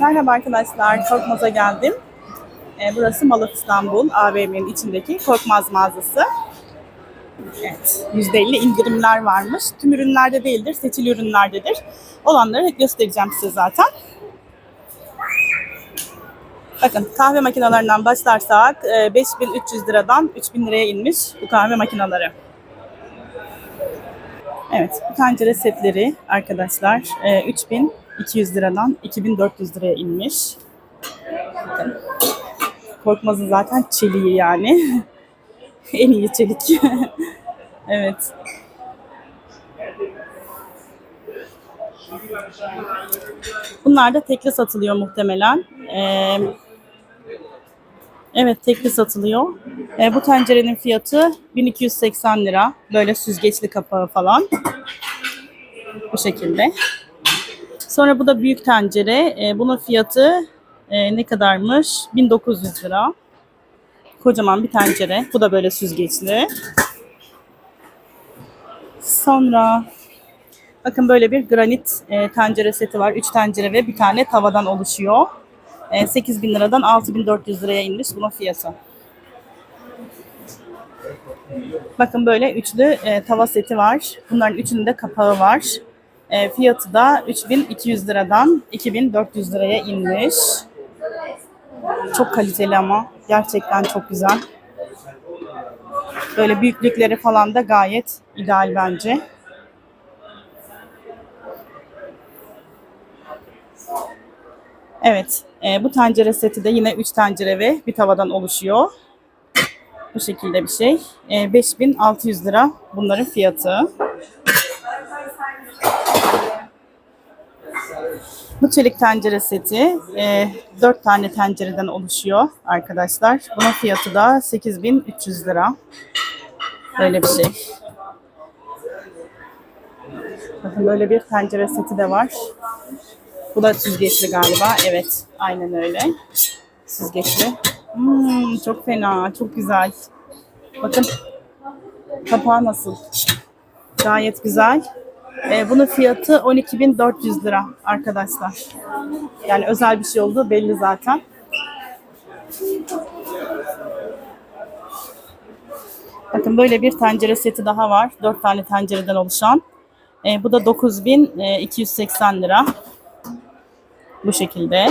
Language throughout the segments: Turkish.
Merhaba arkadaşlar, Korkmaz'a geldim. Ee, burası Malat İstanbul AVM'nin içindeki Korkmaz mağazası. Evet, %50 indirimler varmış. Tüm ürünlerde değildir, seçili ürünlerdedir. Olanları hep göstereceğim size zaten. Bakın kahve makinalarından başlarsak e, 5300 liradan 3000 liraya inmiş bu kahve makinaları. Evet, bu tencere setleri arkadaşlar e, 3000 200 liradan 2400 liraya inmiş. Korkmaz'ın zaten çeliği yani. en iyi çelik. evet. Bunlar da tekli satılıyor muhtemelen. Ee, evet tekli satılıyor. Ee, bu tencerenin fiyatı 1280 lira. Böyle süzgeçli kapağı falan. Bu şekilde. Sonra bu da büyük tencere. Ee, bunun fiyatı e, ne kadarmış? 1900 lira. Kocaman bir tencere. Bu da böyle süzgeçli. Sonra bakın böyle bir granit e, tencere seti var. 3 tencere ve bir tane tavadan oluşuyor. E, 8000 liradan 6400 liraya inmiş bunun fiyatı. Bakın böyle üçlü e, tava seti var. Bunların üçünün de kapağı var. E, fiyatı da 3200 liradan 2400 liraya inmiş. Çok kaliteli ama. Gerçekten çok güzel. Böyle büyüklükleri falan da gayet ideal bence. Evet. e, bu tencere seti de yine 3 tencere ve bir tavadan oluşuyor. Bu şekilde bir şey. E, 5600 lira bunların fiyatı. Bu çelik tencere seti e, 4 tane tencereden oluşuyor arkadaşlar. Bunun fiyatı da 8300 lira. Böyle bir şey. Bakın böyle bir tencere seti de var. Bu da süzgeçli galiba. Evet, aynen öyle. Süzgeçli. Hmm, çok fena, çok güzel. Bakın kapağı nasıl? Gayet güzel. Ee, bunun fiyatı 12.400 lira arkadaşlar. Yani özel bir şey olduğu belli zaten. Bakın böyle bir tencere seti daha var. 4 tane tencereden oluşan. Ee, bu da 9280 lira. Bu şekilde.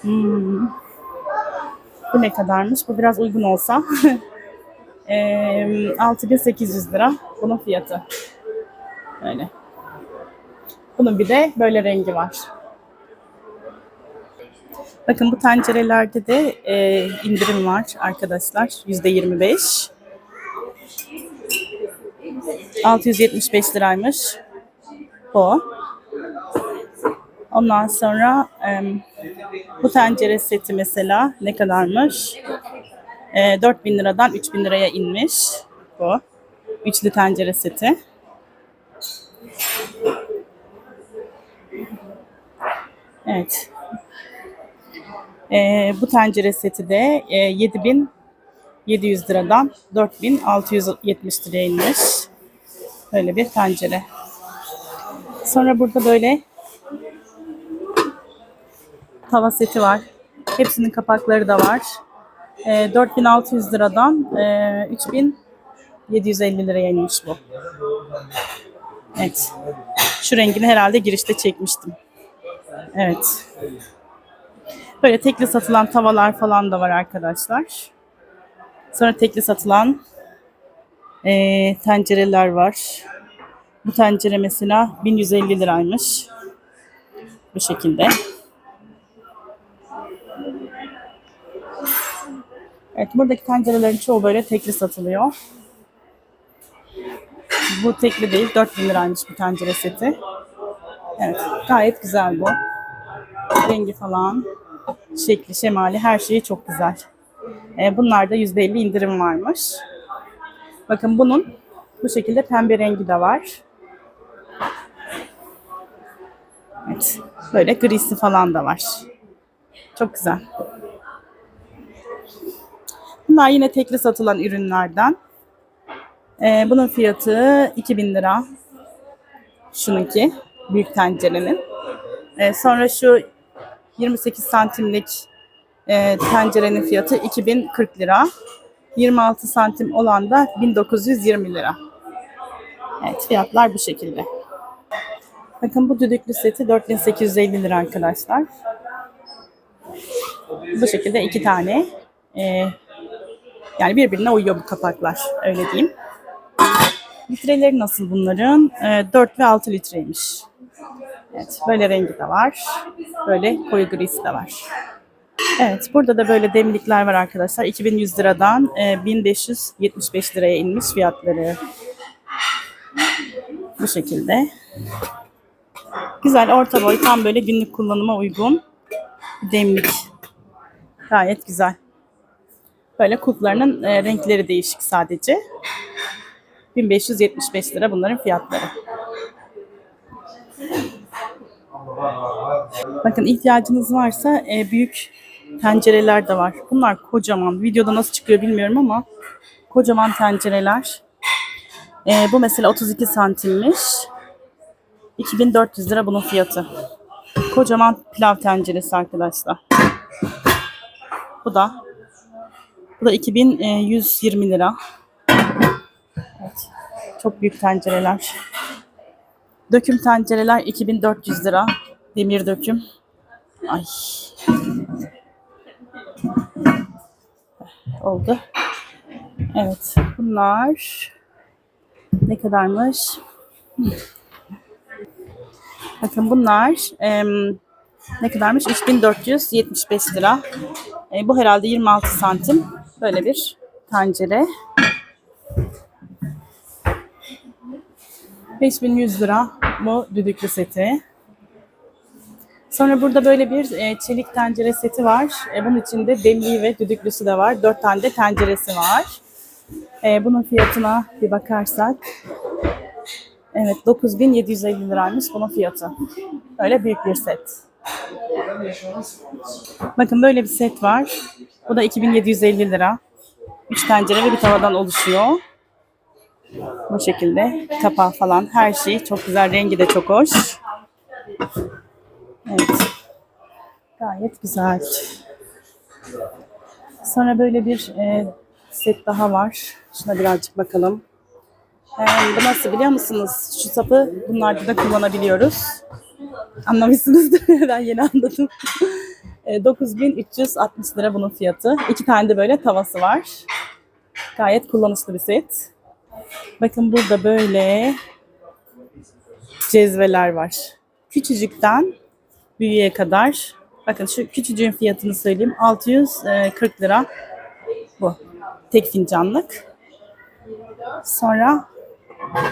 Hmm. Bu ne kadarmış? Bu biraz uygun olsa. Ee, 6800 lira bunun fiyatı. Öyle. Bunun bir de böyle rengi var. Bakın bu tencerelerde de e, indirim var arkadaşlar. %25. 675 liraymış. Bu. Ondan sonra e, bu tencere seti mesela ne kadarmış? E, 4000 liradan 3000 liraya inmiş. Bu. Üçlü tencere seti. Evet. Ee, bu tencere seti de e, 7700 liradan 4670 liraya inmiş. Böyle bir tencere. Sonra burada böyle tava seti var. Hepsinin kapakları da var. E, 4600 liradan e, 3750 liraya inmiş bu. Evet. Şu rengini herhalde girişte çekmiştim. Evet. Böyle tekli satılan tavalar falan da var arkadaşlar. Sonra tekli satılan e, tencereler var. Bu tencere mesela 1150 liraymış. Bu şekilde. Evet buradaki tencerelerin çoğu böyle tekli satılıyor. Bu tekli değil 4000 liraymış bu tencere seti. Evet gayet güzel bu. Rengi falan, şekli, şemali her şeyi çok güzel. Ee, bunlarda %50 indirim varmış. Bakın bunun bu şekilde pembe rengi de var. Evet. Böyle grisi falan da var. Çok güzel. Bunlar yine tekli satılan ürünlerden. Ee, bunun fiyatı 2000 lira. Şununki. Büyük tencerenin. E, sonra şu 28 santimlik e, tencerenin fiyatı 2040 lira. 26 santim olan da 1920 lira. Evet fiyatlar bu şekilde. Bakın bu düdüklü seti 4850 lira arkadaşlar. Bu şekilde iki tane. e, yani birbirine uyuyor bu kapaklar. Öyle diyeyim. Litreleri nasıl bunların? E, 4 ve 6 litreymiş. Evet böyle rengi de var. Böyle koyu grisi de var. Evet burada da böyle demlikler var arkadaşlar. 2100 liradan e, 1575 liraya inmiş fiyatları. Bu şekilde. Güzel orta boy tam böyle günlük kullanıma uygun demlik. Gayet güzel. Böyle kulplarının e, renkleri değişik sadece. 1575 lira bunların fiyatları. Bakın ihtiyacınız varsa e, büyük tencereler de var. Bunlar kocaman. Videoda nasıl çıkıyor bilmiyorum ama kocaman tencereler. E, bu mesela 32 santimmiş. 2400 lira bunun fiyatı. Kocaman pilav tenceresi arkadaşlar. Bu da bu da 2120 lira. Evet. Çok büyük tencereler. Döküm tencereler 2400 lira. Demir döküm. Ay. Oldu. Evet. Bunlar ne kadarmış? Bakın bunlar em, ne kadarmış? 3475 lira. E, bu herhalde 26 santim. Böyle bir tencere. 5100 lira bu düdüklü seti. Sonra burada böyle bir e, çelik tencere seti var. E, bunun içinde demliği ve düdüklüsü de var. Dört tane de tenceresi var. E, bunun fiyatına bir bakarsak. Evet 9750 liraymış bunun fiyatı. Öyle büyük bir set. Bakın böyle bir set var. Bu da 2750 lira. 3 tencere ve bir tavadan oluşuyor. Bu şekilde kapağı falan her şey çok güzel. Rengi de çok hoş. Evet. Gayet güzel. Sonra böyle bir e, set daha var. Şuna birazcık bakalım. E, bu nasıl biliyor musunuz? Şu sapı bunlarda da kullanabiliyoruz. Anlamışsınızdır. ben yeni anladım. E, 9360 lira bunun fiyatı. İki tane de böyle tavası var. Gayet kullanışlı bir set. Bakın burada böyle cezveler var. Küçücükten büyüğe kadar. Bakın şu küçücüğün fiyatını söyleyeyim. 640 lira bu. Tek fincanlık. Sonra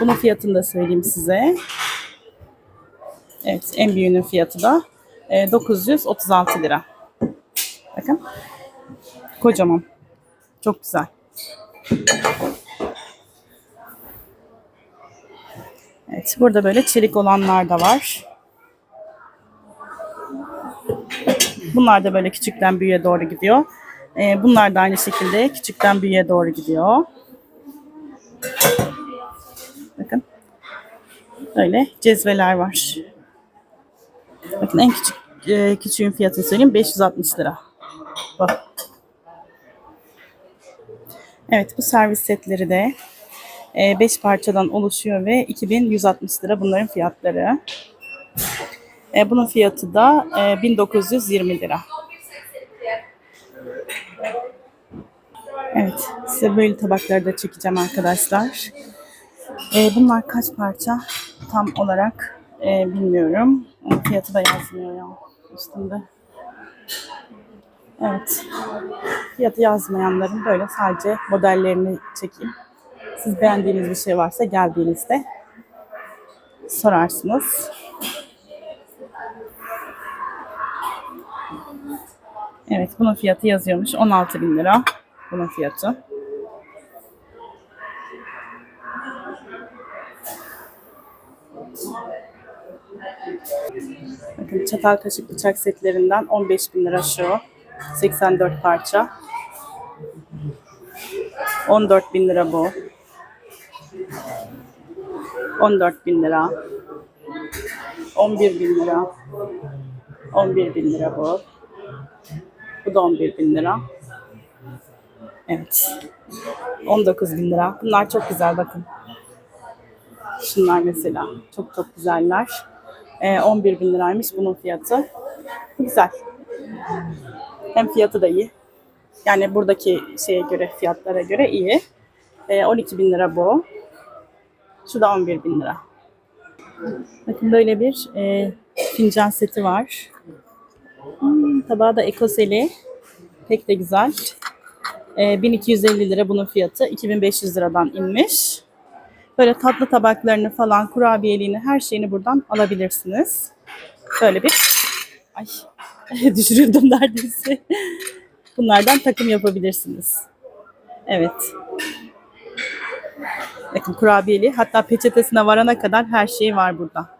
bunun fiyatını da söyleyeyim size. Evet en büyüğünün fiyatı da e, 936 lira. Bakın. Kocaman. Çok güzel. Evet, burada böyle çelik olanlar da var. Bunlar da böyle küçükten büyüğe doğru gidiyor. Ee, bunlar da aynı şekilde küçükten büyüğe doğru gidiyor. Bakın. Böyle cezveler var. Bakın en küçük e, küçüğün fiyatını söyleyeyim 560 lira. Bak. Evet bu servis setleri de 5 parçadan oluşuyor ve 2160 lira bunların fiyatları. E, bunun fiyatı da e, 1920 lira. Evet, size böyle tabakları da çekeceğim arkadaşlar. E, bunlar kaç parça tam olarak e, bilmiyorum. Ama fiyatı da yazmıyor ya üstünde. Evet. Fiyatı yazmayanların böyle sadece modellerini çekeyim. Siz beğendiğiniz bir şey varsa geldiğinizde sorarsınız. Evet bunun fiyatı yazıyormuş. 16 bin lira bunun fiyatı. Bakın çatal kaşık bıçak setlerinden 15 bin lira şu. 84 parça. 14 bin lira bu. 14 bin lira. 11 bin lira. 11 bin lira bu. Bu da 11 bin lira. Evet. 19 bin lira. Bunlar çok güzel bakın. Şunlar mesela. Çok çok güzeller. Ee, 11 bin liraymış bunun fiyatı. Güzel. Hem fiyatı da iyi. Yani buradaki şeye göre, fiyatlara göre iyi. Ee, 12 bin lira bu. Şu da 11 bin lira. Bakın böyle bir e, fincan seti var. Hmm, tabağı da ekoseli. Pek de güzel. E, 1250 lira bunun fiyatı. 2500 liradan inmiş. Böyle tatlı tabaklarını falan, kurabiyeliğini, her şeyini buradan alabilirsiniz. Böyle bir... Ay düşürüyordum neredeyse. Bunlardan takım yapabilirsiniz. Evet. Bakın kurabiyeli. Hatta peçetesine varana kadar her şey var burada.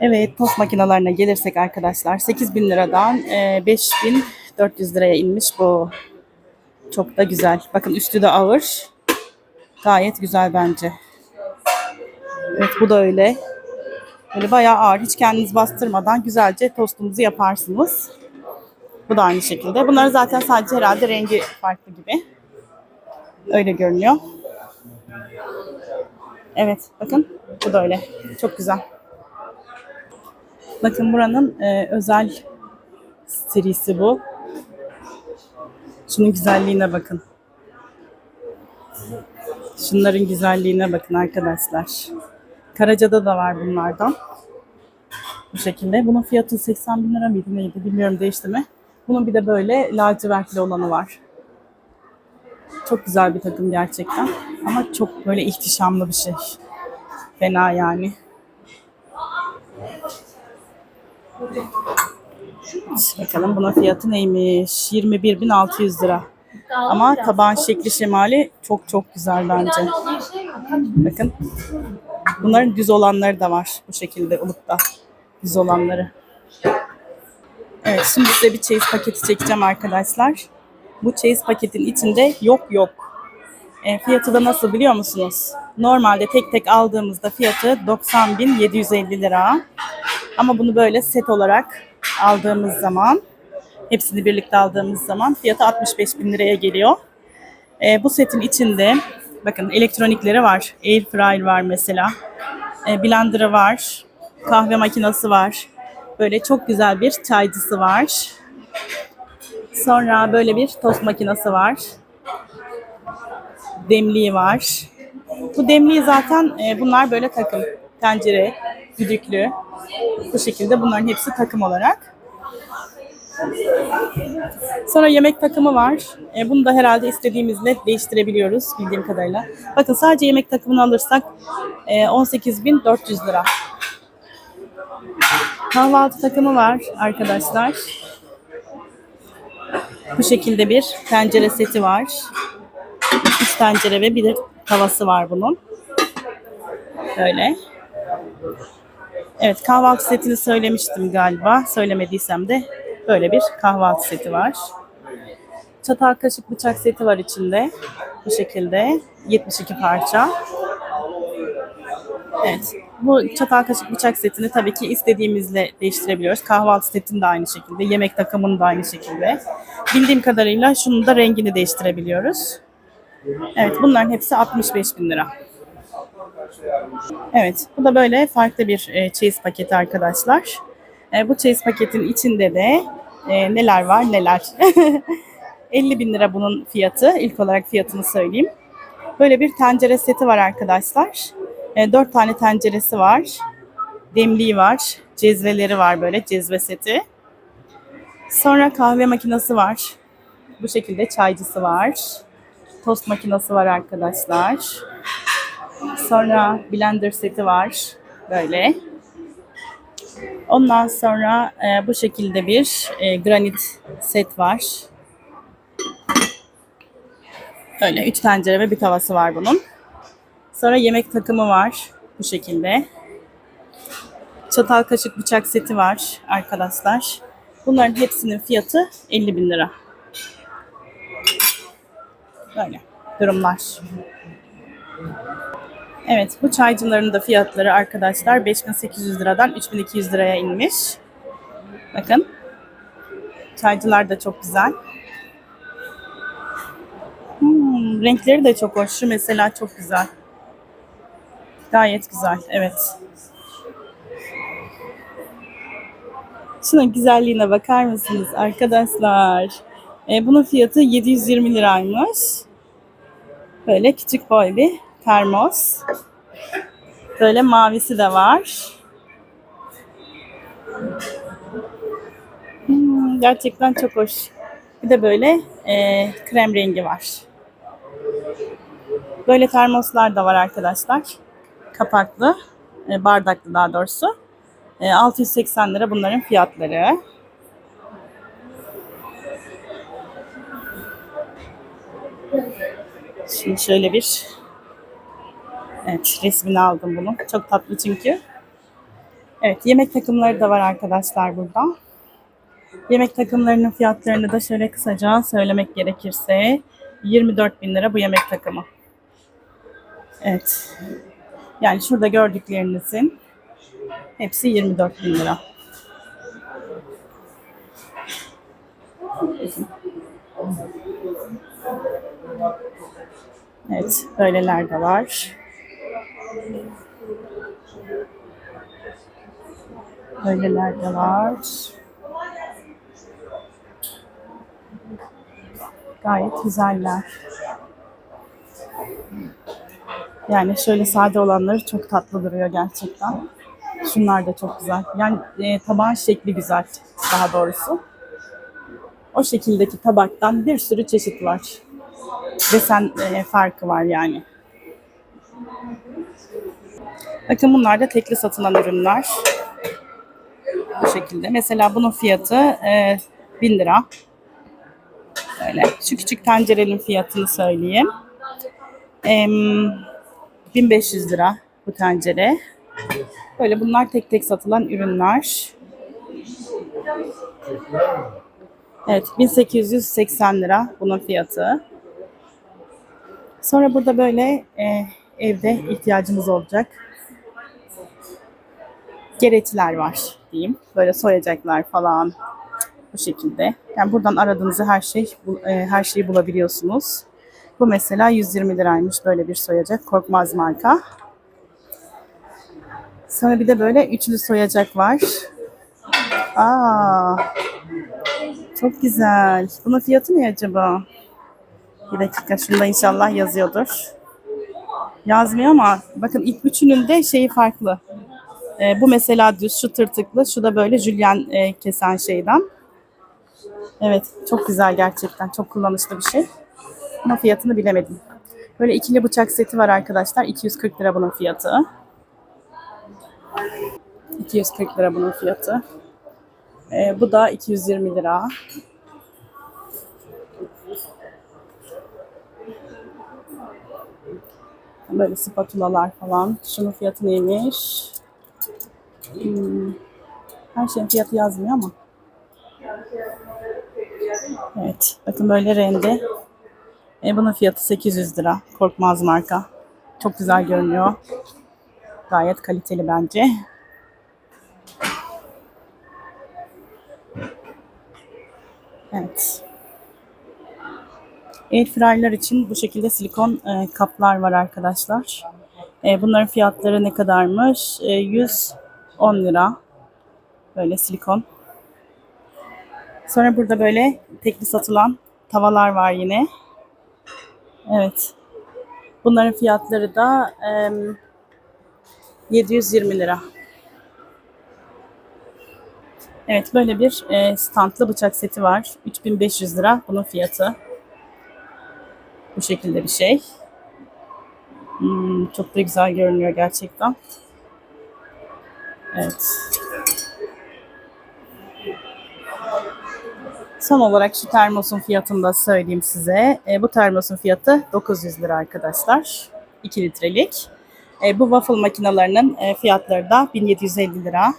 Evet tost makinalarına gelirsek arkadaşlar 8000 liradan e, 5400 liraya inmiş bu. Çok da güzel. Bakın üstü de ağır. Gayet güzel bence. Evet bu da öyle. Böyle bayağı ağır. Hiç kendiniz bastırmadan güzelce tostunuzu yaparsınız. Bu da aynı şekilde. Bunların zaten sadece herhalde rengi farklı gibi. Öyle görünüyor. Evet bakın bu da öyle. Çok güzel. Bakın buranın e, özel serisi bu. Şunun güzelliğine bakın. Şunların güzelliğine bakın arkadaşlar. Karaca'da da var bunlardan. Bu şekilde. Bunun fiyatı 80 bin lira mıydı neydi bilmiyorum değişti mi. Bunun bir de böyle lacivertli olanı var. Çok güzel bir takım gerçekten. Ama çok böyle ihtişamlı bir şey. Fena yani. Bakalım bunun fiyatı neymiş? 21.600 lira. Ama tabağın şekli şemali çok çok güzel bence. Bakın. Bunların düz olanları da var bu şekilde ulukta. Düz olanları. Evet şimdi size bir çeyiz paketi çekeceğim arkadaşlar. Bu çeyiz paketin içinde yok yok. E, fiyatı da nasıl biliyor musunuz? Normalde tek tek aldığımızda fiyatı 90.750 lira. Ama bunu böyle set olarak aldığımız zaman, hepsini birlikte aldığımız zaman fiyatı 65 bin liraya geliyor. E, bu setin içinde bakın elektronikleri var. Air fryer var mesela. E, blender'ı var. Kahve makinesi var. Böyle çok güzel bir çaycısı var. Sonra böyle bir tost makinesi var. Demliği var. Bu demliği zaten e, bunlar böyle takım. Tencere, düdüklü. Bu şekilde bunların hepsi takım olarak. Sonra yemek takımı var. E, bunu da herhalde istediğimizle değiştirebiliyoruz bildiğim kadarıyla. Bakın sadece yemek takımını alırsak e, 18.400 lira. Kahvaltı takımı var arkadaşlar. Bu şekilde bir tencere seti var. Üç tencere ve bir tavası var bunun. Böyle. Evet kahvaltı setini söylemiştim galiba. Söylemediysem de böyle bir kahvaltı seti var. Çatal kaşık bıçak seti var içinde. Bu şekilde 72 parça. Evet. Bu çatal kaşık bıçak setini tabii ki istediğimizle değiştirebiliyoruz. Kahvaltı setini de aynı şekilde. Yemek takımını da aynı şekilde. Bildiğim kadarıyla şunun da rengini değiştirebiliyoruz. Evet bunların hepsi 65 bin lira. Evet bu da böyle farklı bir e, çeyiz paketi arkadaşlar. E, bu çeyiz paketin içinde de e, neler var neler. 50 bin lira bunun fiyatı. İlk olarak fiyatını söyleyeyim. Böyle bir tencere seti var arkadaşlar. E, 4 tane tenceresi var. Demliği var. Cezveleri var böyle cezve seti. Sonra kahve makinesi var. Bu şekilde çaycısı var. Tost makinesi var arkadaşlar. Sonra blender seti var. Böyle. Ondan sonra e, bu şekilde bir e, granit set var. Böyle üç tencere ve bir tavası var bunun. Sonra yemek takımı var. Bu şekilde. Çatal kaşık bıçak seti var arkadaşlar. Bunların hepsinin fiyatı 50 bin lira. Böyle durumlar. Evet bu çaycıların da fiyatları arkadaşlar 5800 liradan 3200 liraya inmiş. Bakın. Çaycılar da çok güzel. Hmm, renkleri de çok hoş. Şu mesela çok güzel. Gayet güzel. Evet. Şunun güzelliğine bakar mısınız arkadaşlar? E, bunun fiyatı 720 liraymış. Böyle küçük boy bir termos. Böyle mavisi de var. Hmm, gerçekten çok hoş. Bir de böyle e, krem rengi var. Böyle termoslar da var arkadaşlar. Kapaklı, e, bardaklı daha doğrusu. E, 680 lira bunların fiyatları. Şimdi şöyle bir Evet resmini aldım bunu. Çok tatlı çünkü. Evet yemek takımları da var arkadaşlar burada. Yemek takımlarının fiyatlarını da şöyle kısaca söylemek gerekirse 24 bin lira bu yemek takımı. Evet. Yani şurada gördüklerinizin hepsi 24 bin lira. Evet, böyleler de var. Böyleler de var. Gayet güzeller. Yani şöyle sade olanları çok tatlı duruyor gerçekten. Şunlar da çok güzel. Yani e, tabağın şekli güzel daha doğrusu. O şekildeki tabaktan bir sürü çeşit var. Desen e, farkı var yani. Bakın bunlar da tekli satılan ürünler. Bu şekilde. Mesela bunun fiyatı e, 1000 lira. Böyle. Şu küçük tencerenin fiyatını söyleyeyim. E, 1500 lira bu tencere. Böyle bunlar tek tek satılan ürünler. Evet 1880 lira bunun fiyatı. Sonra burada böyle e, evde ihtiyacımız olacak gereçler var diyeyim. Böyle soyacaklar falan bu şekilde. Yani buradan aradığınızı her şey e, her şeyi bulabiliyorsunuz. Bu mesela 120 liraymış böyle bir soyacak. Korkmaz marka. Sonra bir de böyle üçlü soyacak var. Aa, çok güzel. Bunun fiyatı ne acaba? Bir dakika şunda inşallah yazıyordur. Yazmıyor ama bakın ilk üçünün de şeyi farklı. Ee, bu mesela düz, şu tırtıklı, şu da böyle jülyen e, kesen şeyden. Evet, çok güzel gerçekten. Çok kullanışlı bir şey. Ama fiyatını bilemedim. Böyle ikili bıçak seti var arkadaşlar. 240 lira bunun fiyatı. 240 lira bunun fiyatı. Ee, bu da 220 lira. Böyle spatulalar falan. Şunun fiyatı neymiş? Hmm. Her şeyin fiyatı yazmıyor ama. Evet. Bakın böyle rende. E, bunun fiyatı 800 lira. Korkmaz marka. Çok güzel görünüyor. Gayet kaliteli bence. Evet. Airfryer'lar için bu şekilde silikon e, kaplar var arkadaşlar. E, bunların fiyatları ne kadarmış? E, 110 lira. Böyle silikon. Sonra burada böyle tekli satılan tavalar var yine. Evet. Bunların fiyatları da e, 720 lira. Evet böyle bir e, standlı bıçak seti var. 3500 lira bunun fiyatı. Bu şekilde bir şey. Hmm, çok da güzel görünüyor gerçekten. Evet. Son olarak şu termosun fiyatını da söyleyeyim size. E, bu termosun fiyatı 900 lira arkadaşlar. 2 litrelik. E, bu waffle makinalarının e, fiyatları da 1750 lira.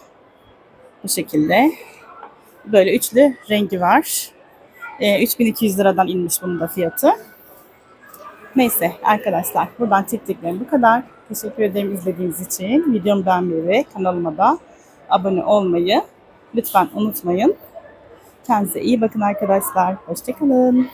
Bu şekilde. Böyle üçlü rengi var. E, 3200 liradan inmiş bunun da fiyatı. Neyse arkadaşlar buradan çektiklerim bu kadar. Teşekkür ederim izlediğiniz için. Videomu beğenmeyi ve kanalıma da abone olmayı lütfen unutmayın. Kendinize iyi bakın arkadaşlar. Hoşçakalın.